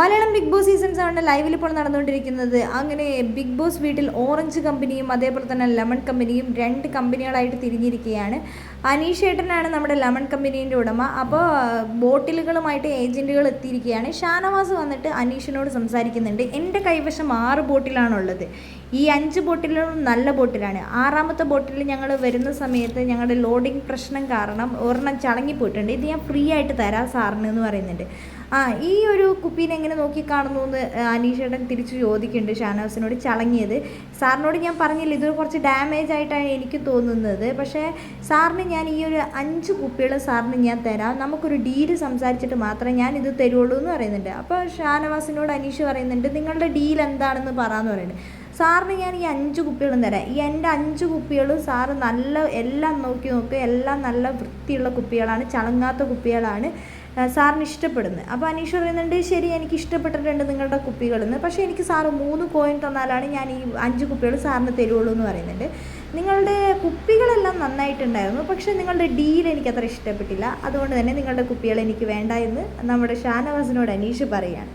Malayalam big boss season സെവന്റെ ലൈവിൽ ഇപ്പോൾ നടന്നുകൊണ്ടിരിക്കുന്നത്. അങ്ങനെ ബിഗ് ബോസ് വീട്ടിൽ ഓറഞ്ച് കമ്പനിയും അതേപോലെ തന്നെ ലെമൺ കമ്പനിയും രണ്ട് കമ്പനികളായിട്ട് തിരിഞ്ഞിരിക്കുകയാണ്. അനീഷ് ഏട്ടനാണ് നമ്മുടെ ലെമൺ കമ്പനീന്റെ ഉടമ. അപ്പോൾ ബോട്ടിലുകളുമായിട്ട് ഏജന്റുകൾ എത്തിയിരിക്കുകയാണ്. ഷാനവാസ് വന്നിട്ട് അനീഷിനോട് സംസാരിക്കുന്നുണ്ട്. എന്റെ കൈവശം ആറ് ബോട്ടിലാണുള്ളത്. ഈ അഞ്ച് ബോട്ടിലും നല്ല ബോട്ടിലാണ്. ആറാമത്തെ ബോട്ടിൽ ഞങ്ങൾ വരുന്ന സമയത്ത് ഞങ്ങളുടെ ലോഡിംഗ് പ്രശ്നം കാരണം ഒരെണ്ണം ചളങ്ങിപ്പോയിട്ടുണ്ട് ഇത് ഞാൻ ഫ്രീ ആയിട്ട് തരാം സാറിന് എന്ന് പറയുന്നുണ്ട്. ആ ഈ ഒരു കുപ്പീനെ എങ്ങനെ നോക്കിക്കാണുന്നു എന്ന് അനീഷേട്ടൻ തിരിച്ചു ചോദിക്കുന്നുണ്ട് ഷാനവാസിനോട് ചളങ്ങിയത്. സാറിനോട് ഞാൻ പറഞ്ഞില്ല ഇത് കുറച്ച് ഡാമേജ് ആയിട്ടാണ് എനിക്ക് തോന്നുന്നത്. പക്ഷേ സാറിന് ഞാൻ ഈ ഒരു അഞ്ച് കുപ്പികൾ സാറിന് ഞാൻ തരാം. നമുക്കൊരു ഡീൽ സംസാരിച്ചിട്ട് മാത്രമേ ഞാൻ ഇത് തരുള്ളൂ എന്ന് പറയുന്നുണ്ട്. അപ്പോൾ ഷാനവാസിനോട് അനീഷ് പറയുന്നുണ്ട് നിങ്ങളുടെ ഡീൽ എന്താണെന്ന് പറയാമെന്ന് പറയുന്നുണ്ട്. സാറിന് ഞാൻ ഈ അഞ്ച് കുപ്പികളും തരാം. ഈ എന്റെ അഞ്ച് കുപ്പികളും സാറ് നല്ല എല്ലാം നോക്കി നോക്കുക എല്ലാം നല്ല വൃത്തിയുള്ള കുപ്പികളാണ് ചളങ്ങാത്ത കുപ്പികളാണ് സാറിന് ഇഷ്ടപ്പെടുന്നത്. അപ്പോൾ അനീഷ് പറയുന്നുണ്ട് ശരി എനിക്ക് ഇഷ്ടപ്പെട്ടിട്ടുണ്ട് നിങ്ങളുടെ കുപ്പികളെന്ന്. പക്ഷേ എനിക്ക് സാറ് മൂന്ന് കോയിൻ തന്നാലാണ് ഞാൻ ഈ അഞ്ച് കുപ്പികൾ സാറിന് തരുള്ളൂ എന്ന് പറയുന്നുണ്ട്. നിങ്ങളുടെ കുപ്പികളെല്ലാം നന്നായിട്ടുണ്ടായിരുന്നു. പക്ഷേ നിങ്ങളുടെ ഡീൽ എനിക്ക് അത്ര ഇഷ്ടപ്പെട്ടില്ല. അതുകൊണ്ട് തന്നെ നിങ്ങളുടെ കുപ്പികൾ എനിക്ക് വേണ്ട എന്ന് നമ്മുടെ ഷാനവാസിനോട് അനീഷ് പറയുകയാണ്